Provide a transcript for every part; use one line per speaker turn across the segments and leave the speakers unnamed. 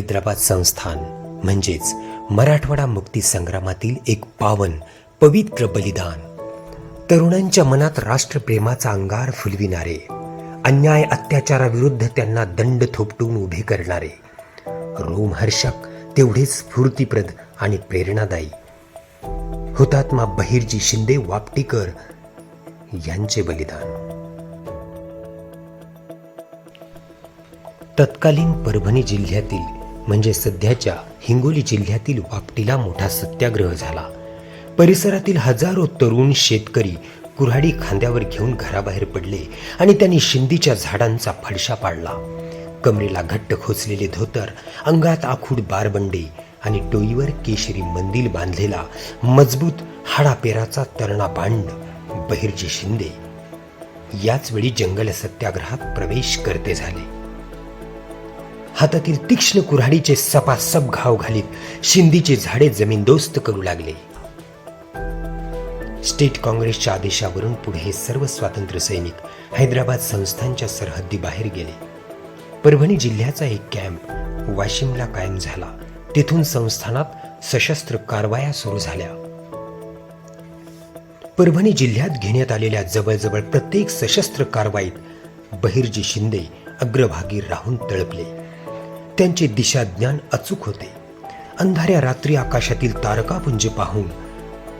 हैदराबाद संस्थान म्हणजेच मराठवाडा मुक्ती संग्रामातील एक पावन पवित्र बलिदान. तरुणांच्या मनात राष्ट्रप्रेमाचा अंगार फुलविणारे अन्याय अत्याचाराविरुद्ध त्यांना दंड थोपटून उभे करणारे. रोमहर्षक तेवढेच स्फूर्तीप्रद आणि प्रेरणादायी. हुतात्मा बहिर्जी शिंदे वापटीकर यांचे बलिदान. तत्कालीन परभणी जिल्ह्यातील म्हणजे सध्याच्या हिंगोली जिल्ह्यातील वापटीला मोठा सत्याग्रह झाला. परिसरातील हजारो तरुण शेतकरी कुऱ्हाडी खांद्यावर घेऊन घराबाहेर पडले आणि त्यांनी शिंदीच्या झाडांचा फडशा पाडला. कमरेला घट्ट खोचलेले धोतर अंगात आखूड बारबंडे आणि डोईवर केशरी मंदिल बांधलेला मजबूत हाडापेराचा तरणा बांड बहिर्जी शिंदे. याच वेळी जंगल सत्याग्रहात प्रवेश करते झाले. हातातील तीक्ष्ण कुऱ्हाडीचे सपासप घाव घालीत शिंदीची झाडे जमीनदोस्त करू लागले. स्टेट काँग्रेसच्या आदेशावरून पुढे हे सर्व स्वातंत्र्य सैनिक हैदराबाद संस्थांच्या सरहद्दी बाहेर गेले. परभणी जिल्ह्याचा एक कॅम्प वाशिमला कायम झाला. तेथून संस्थानात सशस्त्र कारवाया सुरू झाल्या. परभणी जिल्ह्यात घेण्यात आलेल्या जवळजवळ प्रत्येक सशस्त्र कारवाईत बहिर्जी शिंदे अग्रभागी राहून तळपले. त्यांचे दिशाज्ञान अचूक होते. अंधाऱ्या रात्री आकाशातील तारकापुंज पाहून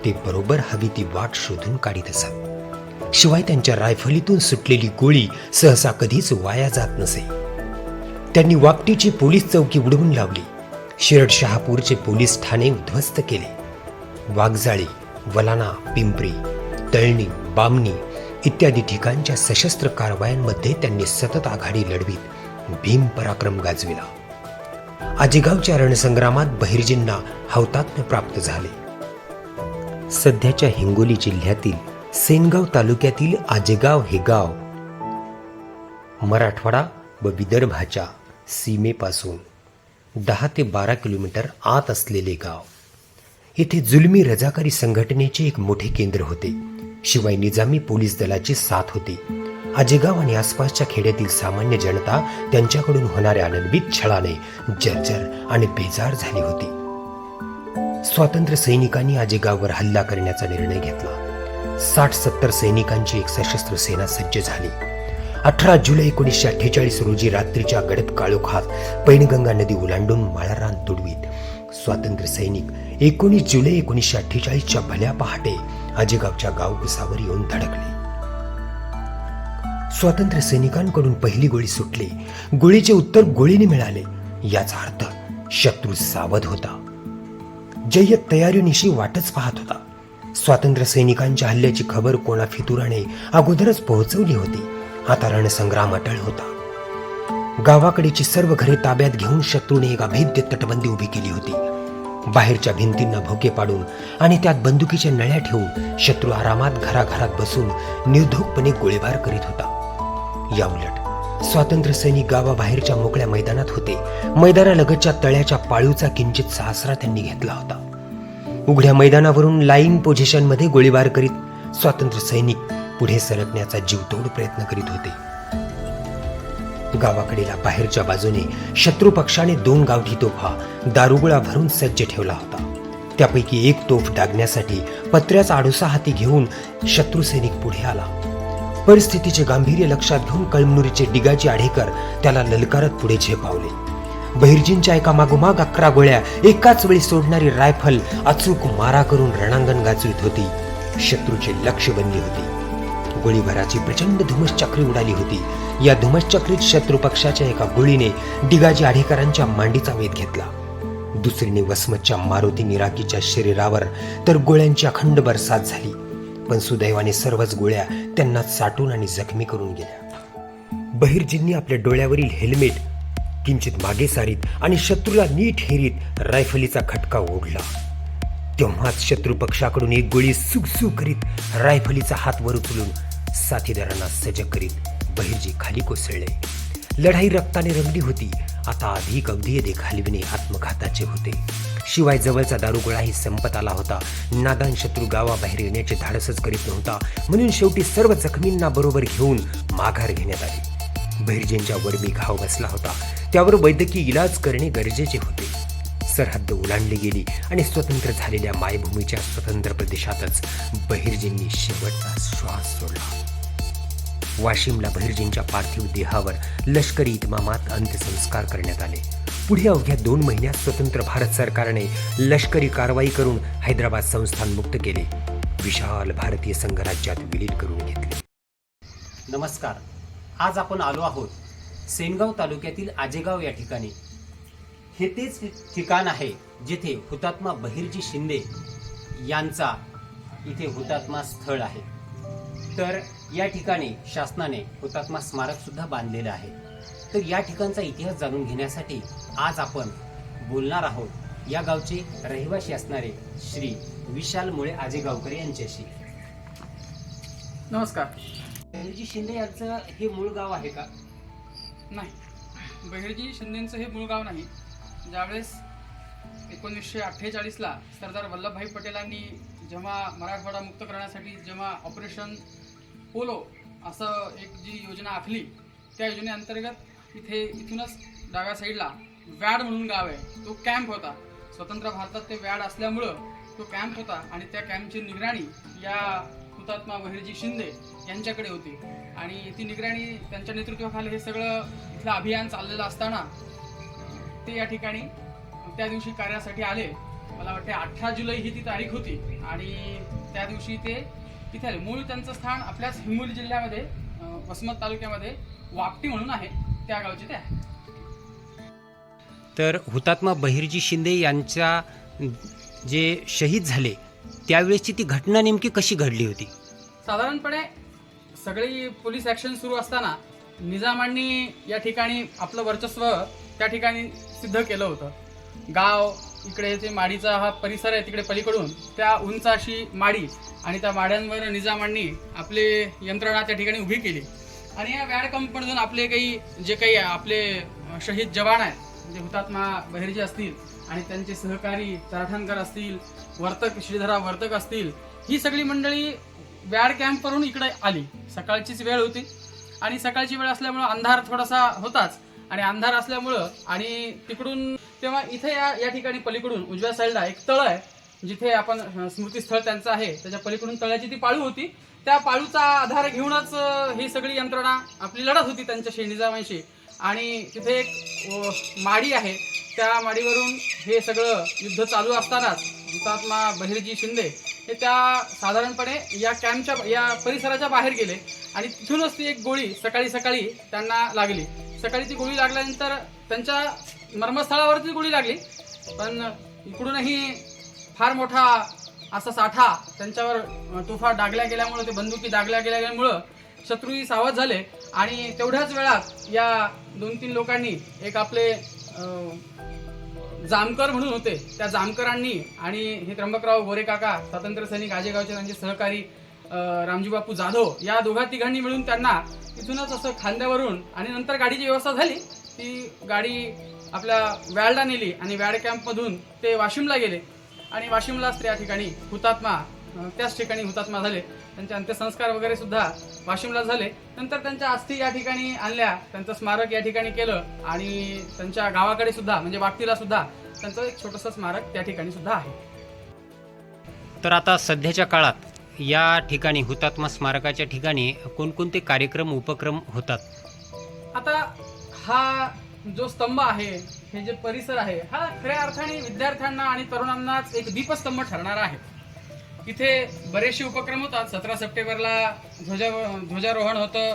ते बरोबर हवी ती वाट शोधून काढीत असत शिवाय त्यांच्या रायफलीतून सुटलेली गोळी सहसा कधीच वाया जात नसे. त्यांनी वापटीची पोलीस चौकी उडवून लावली. शिरड शहापूरचे पोलीस ठाणे उद्ध्वस्त केले. वाघजाळी वलाना पिंपरी तळणी बामणी इत्यादी ठिकाणच्या सशस्त्र कारवायांमध्ये त्यांनी सतत आघाडी लढवीत भीम पराक्रम गाजविला. आजेगावच्या रणसंग्रामात बहिर्जींना हौतात्म्य प्राप्त झाले. सध्याच्या हिंगोली जिल्ह्यातील सेनगाव तालुक्यातील आजेगाव हे गाव मराठवाडा व विदर्भाच्या सीमेपासून दहा ते बारा किलोमीटर आत असलेले गाव. येथे जुलमी रजाकारी संघटनेचे एक मोठे केंद्र होते. शिवाय निजामी पोलीस दलाची साथ होती. आजेगाव आणि आसपासच्या खेड्यातील सामान्य जनता त्यांच्याकडून होणाऱ्या अनन्वित छळाने जर्जर आणि बेजार झाली होती. स्वातंत्र्य सैनिकांनी आजेगाववर हल्ला करण्याचा निर्णय घेतला. साठ सत्तर सैनिकांची एक सशस्त्र सेना सज्ज झाली. अठरा जुलै एकोणीसशे अठ्ठेचाळीस रोजी रात्रीच्या गडद काळोखात पैनगंगा नदी ओलांडून माळारान तुडवीत. स्वातंत्र्य सैनिक एकोणीस जुलै एकोणीसशे अठ्ठेचाळीसच्या भल्या पहाटे आजेगावच्या गावकुसावर येऊन धडकले. स्वातंत्र्य सैनिकांकडून पहिली गोळी सुटली. गोळीचे उत्तर गोळीने मिळाले. याचा अर्थ शत्रू सावध होता. जय्यत तयारीनिशी वाटच पाहत होता. स्वातंत्र्य सैनिकांच्या हल्ल्याची खबर कोणा फितुराने अगोदरच पोहोचवली होती. आता रणसंग्राम अटळ होता. गावाकडेची सर्व घरे ताब्यात घेऊन शत्रूने एक अभेद्य तटबंदी उभी केली होती. बाहेरच्या भिंतींना भोके पाडून आणि त्यात बंदुकीच्या नळ्या ठेवून शत्रू आरामात घराघरात बसून निर्धोकपणे गोळीबार करीत होता. याउलट स्वातंत्र्य सैनिक गावाबाहेरच्या मोकळ्या मैदानात होते. मैदानालगतच्या तळ्याच्या पाळूचा किंचित सासरा त्यांनी घेतला होता. उघड्या मैदानावरून लाईन पोझिशनमध्ये गोळीबार करीत स्वातंत्र्य सैनिक पुढे सरकण्याचा जीवतोड प्रयत्न करीत होते. गावाकडेला बाहेरच्या बाजूने शत्रू पक्षाने दोन गावठी तोफा दारुगोळा भरून सज्ज ठेवला होता. त्यापैकी एक तोफ डागण्यासाठी पत्र्याचा आडुसा हाती घेऊन शत्रू सैनिक पुढे आला. परिस्थितीचे गांभीर्य लक्षात घेऊन कळमनुरीचे डिगाजी आढेकर त्याला ललकारत पुढे झेपावले. बहिर्जींच्या एका मागोमाग अकरा गोळ्या एकाच वेळी सोडणारी रायफल अचूक मारा करून रणांगण गाजवीत होती. शत्रूचे लक्ष बनली होती. गोळीबाराची प्रचंड धुमसचक्री उडाली होती. या धुमसचक्रीत शत्रू पक्षाच्या एका गोळीने डिगाजी आढेकरांच्या मांडीचा वेध घेतला. दुसरीने वसमतच्या मारुती निराकीच्या शरीरावर तर गोळ्यांची अखंड बरसात झाली. पण सुदैवाने सर्वच गोळ्या त्यांना साठून आणि जखमी करून गेल्या. बहिर्जींनी आपल्या डोळ्यावरील हेल्मेट किंचित मागे सारीत आणि शत्रूला नीट हेरीत रायफलीचा खटका ओढला. तेव्हाच शत्रू पक्षाकडून एक गोळी सुखसुख करीत रायफलीचा हात वर उचलून साथीदारांना सजग करीत बहिर्जी खाली कोसळले. लढाई रक्ताने रंगली होती. आता अधिक अवधीय घालविणे आत्मघाताचे होते. शिवाय जवळचा दारुगोळाही संपत आला होता. नादान शत्रू गावाबाहेर येण्याचे धाडसच करीत नव्हता. म्हणून शेवटी सर्व जखमींना बरोबर घेऊन माघार घेण्यात आली. बहिर्जींच्या वरबी घाव बसला होता. त्यावर वैद्यकीय इलाज करणे गरजेचे होते. सरहद्द ओलांडली गेली आणि स्वतंत्र झालेल्या मायभूमीच्या स्वतंत्र प्रदेशातच बहिर्जींनी शेवटचा श्वास सोडला. वाशिमला बहिर्जींच्या पार्थिव देहावर लष्करी इतमामात अंत्यसंस्कार करण्यात आले. पुढे अवघ्या दोन महिन्यात स्वतंत्र भारत सरकारने लष्करी कारवाई करून हैदराबाद संस्थान मुक्त केले. विशाल भारतीय संघराज्यात विलीन करून घेतले.
नमस्कार. आज आपण आलो आहोत सेनगाव तालुक्यातील आजेगाव या ठिकाणी. हे तेच ठिकाण आहे जिथे हुतात्मा बहिर्जी शिंदे यांचा इथे हुतात्मा स्थळ आहे. तर या ठिकाणी शासनाने हुतात्मा स्मारक सुद्धा बांधलेलं आहे. तर या ठिकाणचा इतिहास जाणून घेण्यासाठी आज आपण बोलणार आहोत या गावचे रहिवासी असणारे श्री विशाल मुळे आजेगावकर यांच्याशी.
नमस्कार.
बहिर्जी शिंदे यांचं हे मूळ गाव आहे का?
नाही. बहिर्जी शिंदेचं हे मूळ गाव नाही. ज्यावेळेस एकोणीसशे अठ्ठेचाळीसला सरदार वल्लभभाई पटेलांनी जेव्हा मराठवाडा मुक्त करण्यासाठी जेव्हा ऑपरेशन पोलो असं एक जी योजना आखली त्या योजनेअंतर्गत इथे इथूनच डाव्या साईडला वॅड म्हणून गाव आहे. तो कॅम्प होता. स्वतंत्र भारतात ते वॅड असल्यामुळं तो कॅम्प होता आणि त्या कॅम्पची निगराणी या हुतात्मा बहिर्जी शिंदे यांच्याकडे होती. आणि ती निगराणी त्यांच्या नेतृत्वाखाली हे सगळं इथलं अभियान चाललेलं असताना ते या ठिकाणी त्या दिवशी कार्यासाठी आले. मला वाटते अठरा जुलै ही ती तारीख होती. आणि त्या दिवशी ते इथे आले. मूळ त्यांचं स्थान आपल्याच हिंगोली जिल्ह्यामध्ये वसमत तालुक्यामध्ये वापटी म्हणून आहे. त्या गावचे ते आहे.
तर हुतात्मा बहिर्जी शिंदे यांच्या जे शहीद झाले त्यावेळेसची ती घटना नेमकी कशी घडली होती?
साधारणपणे सगळी पोलीस ॲक्शन सुरू असताना निजामांनी या ठिकाणी आपलं वर्चस्व त्या ठिकाणी सिद्ध केलं होतं. गाव इकडे ते माडीचा हा परिसर आहे तिकडे पलीकडून त्या उंच अशी माडी आणि त्या माड्यांवर निजामांनी आपले यंत्रणा त्या ठिकाणी उभी केली. आणि या वॅड कंपनीतून आपले काही जे काही आपले शहीद जवान आहेत म्हणजे हुतात्मा बहिर्जी असतील आणि त्यांचे सहकारी तराठणकर असतील वर्तक श्रीधरा वर्तक असतील ही सगळी मंडळी वॅड कॅम्पवरून इकडे आली. सकाळचीच वेळ होती आणि सकाळची वेळ असल्यामुळं अंधार थोडासा होताच. आणि अंधार असल्यामुळं आणि तिकडून तेव्हा इथे या या ठिकाणी पलीकडून उजव्या साईडला एक तळ आहे जिथे आपण स्मृतीस्थळ त्यांचं आहे. त्याच्या पलीकडून तळ्याची ती पाळू होती. त्या पाळूचा आधार घेऊनच ही सगळी यंत्रणा आपली लढत होती त्यांच्या निजामांशी आणि तिथे एक माडी आहे. त्या माडीवरून हे सगळं युद्ध चालू असतानाच हुतात्मा बहिर्जी शिंदे हे त्या साधारणपणे या कॅम्पच्या या परिसराच्या बाहेर गेले. आणि तिथूनच ती एक गोळी सकाळी सकाळी त्यांना लागली. सकाळी ती गोळी लागल्यानंतर त्यांच्या मर्मस्थळावरती गोळी लागली पण इकडूनही फार मोठा असा साठा त्यांच्यावर तुफा डागल्या गेल्यामुळं ते बंदुकी डागल्या गेल्यामुळं शत्रूही सावध झाले. आणि तेवढ्याच वेळात या दोन तीन लोकांनी एक आपले जामकर म्हणून होते त्या जामकरांनी आणि हे त्र्यंबकराव गोरे काका स्वातंत्र्य सैनिक आजेगावचे त्यांचे सहकारी रामजीबापू जाधव या दोघा तिघांनी मिळून त्यांना तिथूनच असं खांद्यावरून आणि नंतर गाडीची व्यवस्था झाली ती गाडी आपल्या वॅलला नेली आणि वॅड कॅम्पमधून ते वाशिमला गेले. आणि वाशिमलाच त्या ठिकाणी हुतात्मा त्याच ठिकाणी हुतात्मा झाले. त्यांचे अंत्यसंस्कार वगैरे सुद्धा वाशिमला झाले. नंतर त्यांच्या अस्थी या ठिकाणी आणल्या. त्यांचं स्मारक या ठिकाणी केलं. आणि त्यांच्या गावाकडे सुद्धा म्हणजे वाकतीला सुद्धा त्यांचं एक छोटंसं स्मारक त्या ठिकाणी सुद्धा आहे.
तर आता सध्याच्या काळात या ठिकाणी हुतात्मा स्मारकाच्या ठिकाणी कोणकोणते कार्यक्रम उपक्रम होतात?
आता हा जो स्तंभ आहे हे जे परिसर आहे हा खऱ्या अर्थाने विद्यार्थ्यांना आणि तरुणांनाच एक दीपस्तंभ ठरणार आहे. इथे बरेचसे उपक्रम होतात. सतरा सप्टेंबरला ध्वजा ध्वजारोहण होतं.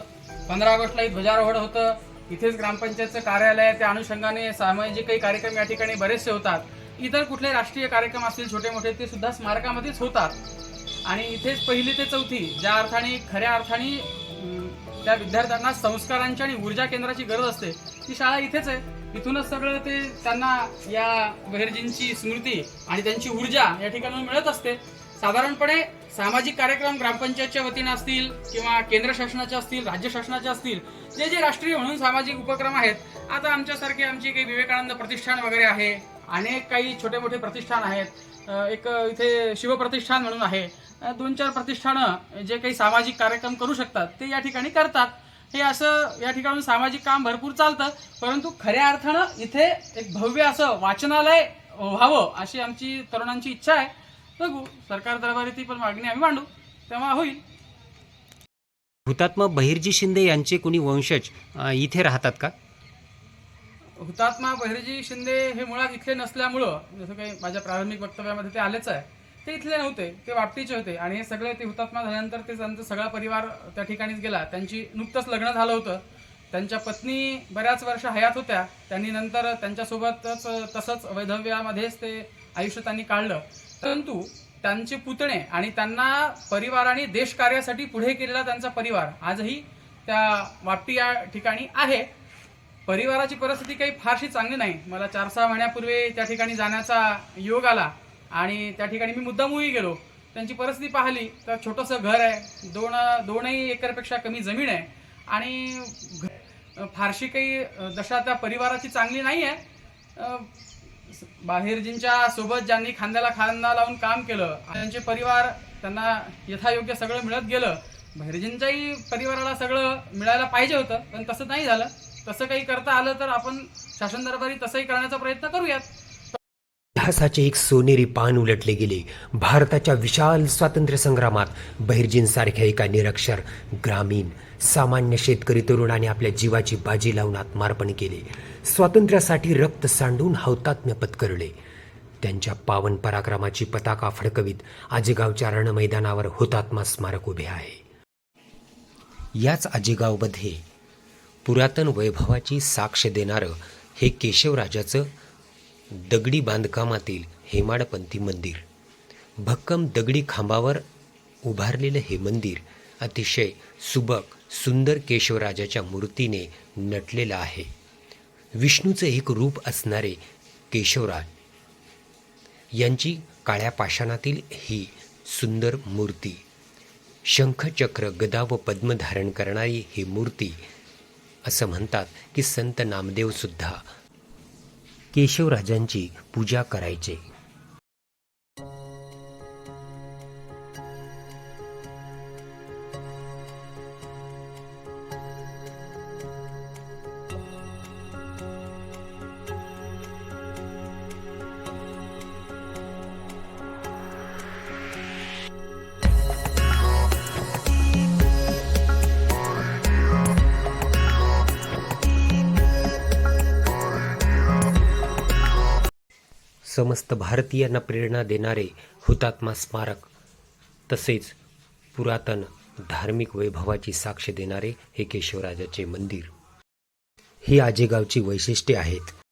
पंधरा ऑगस्टलाही ध्वजारोहण होतं. इथेच ग्रामपंचायतचं कार्यालय आहे, त्या अनुषंगाने सामाजिक काही कार्यक्रम या ठिकाणी बरेचसे होतात. इतर कुठले राष्ट्रीय कार्यक्रम असतील छोटे मोठे ते सुद्धा स्मारकामध्येच होतात. आणि इथेच पहिली ते चौथी ज्या अर्थाने खऱ्या अर्थाने त्या विद्यार्थ्यांना संस्कारांची आणि ऊर्जा केंद्राची गरज असते. ती शाळा इथेच आहे. इथूनच सगळं ते त्यांना या बहिर्जींची स्मृती आणि त्यांची ऊर्जा या ठिकाणी मिळत असते. साधारणपणे सामाजिक कार्यक्रम ग्रामपंचायतच्या वतीनं असतील किंवा केंद्र शासनाचे असतील राज्य शासनाचे असतील जे जे राष्ट्रीय म्हणून सामाजिक उपक्रम आहेत आता आमच्यासारखे आमची काही विवेकानंद प्रतिष्ठान वगैरे आहे अनेक काही छोटे मोठे प्रतिष्ठान आहेत. एक इथे शिवप्रतिष्ठान म्हणून आहे. दोन चार प्रतिष्ठानं जे काही सामाजिक कार्यक्रम करू शकतात ते या ठिकाणी करतात. हे असं या ठिकाणून सामाजिक काम भरपूर चालतं परंतु खऱ्या अर्थानं इथे एक भव्य असं वाचनालय व्हावं अशी आमची तरुणांची इच्छा आहे. बघू सरकार दरबारी ती पण मागणी आम्ही मांडू. तेव्हा होईल.
हुतात्मा बहिर्जी शिंदे यांचे कोणी वंशज इथे राहतात का?
हुतात्मा बहिर्जी शिंदे हे मुळात इथले नसल्यामुळं जसं काही माझ्या प्रारंभिक वक्तव्यामध्ये ते आलेच आहे. ते इथले नव्हते ते वापटीचे होते. आणि हे सगळे ते हुतात्मा झाल्यानंतर ते त्यांचा सगळा परिवार त्या ठिकाणीच गेला. त्यांची नुकतंच लग्न झालं होतं. त्यांच्या पत्नी बऱ्याच वर्ष हयात होत्या. त्यांनी नंतर त्यांच्यासोबतच तसंच वैधव्यामध्येच ते आयुष्य त्यांनी काढलं. परंतु त्यांचे पुतणे आणि त्यांना परिवाराने देशकार्यासाठी पुढे केलेला त्यांचा परिवार आजही त्या वापटी या ठिकाणी आहे. परिवाराची परिस्थिती काही फारशी चांगली नाही. मला चार सहा महिन्यापूर्वी त्या ठिकाणी जाण्याचा योग आला. आणि त्या ठिकाणी मी मुद्दामूही गेलो. त्यांची परिस्थिती पाहिली तर छोटंसं घर आहे. दोन दोनही एकरपेक्षा कमी जमीन आहे. आणि फारशी काही जशा दशा त्या परिवाराची चांगली नाही आहे बाहेरजींच्या सोबत ज्यांनी खांद्याला खांदा लावून काम केलं त्यांचे परिवार त्यांना यथायोग्य सगळं मिळत गेलं. बाहेरजींच्याही परिवाराला सगळं मिळायला पाहिजे होतं पण तसं नाही झालं. तसं काही करता आलं तर आपण शासन दरबारी तसंही करण्याचा प्रयत्न करूयात.
इतिहासाचे एक सोनेरी पान उलटले गेले. भारताच्या विशाल स्वातंत्र्य संग्रामात बहिर्जींसारख्या एका निरक्षर ग्रामीण सामान्य शेतकरी तरुणाने आपल्या जीवाची बाजी लावून आत्मार्पण केले. स्वातंत्र्यासाठी रक्त सांडून हौतात्म्य पत्करले. त्यांच्या पावन पराक्रमाची पताका फडकवीत आजेगावच्या रणमैदानावर हुतात्मा स्मारक उभे आहे. याच आजेगावमध्ये पुरातन वैभवाची साक्ष देणारं हे केशवराजाचं दगडी बांधकामातील हेमाडपंथी मंदिर. भक्कम दगडी खांबावर उभारलेलं हे मंदिर अतिशय सुबक सुंदर केशवराजाच्या मूर्तीने नटलेलं आहे. विष्णूचं एक रूप असणारे केशवराज यांची काळ्या पाषाणातील ही सुंदर मूर्ती शंखचक्र गदा व पद्म धारण करणारी ही मूर्ती असं म्हणतात की संत नामदेवसुद्धा केशवराजांची पूजा करायचे. समस्त भारतीयांना प्रेरणा देणारे हुतात्मा स्मारक तसेच पुरातन धार्मिक वैभवाची साक्ष देणारे हे केशवराजाचे मंदिर. ही आजेगावची वैशिष्ट्ये आहेत.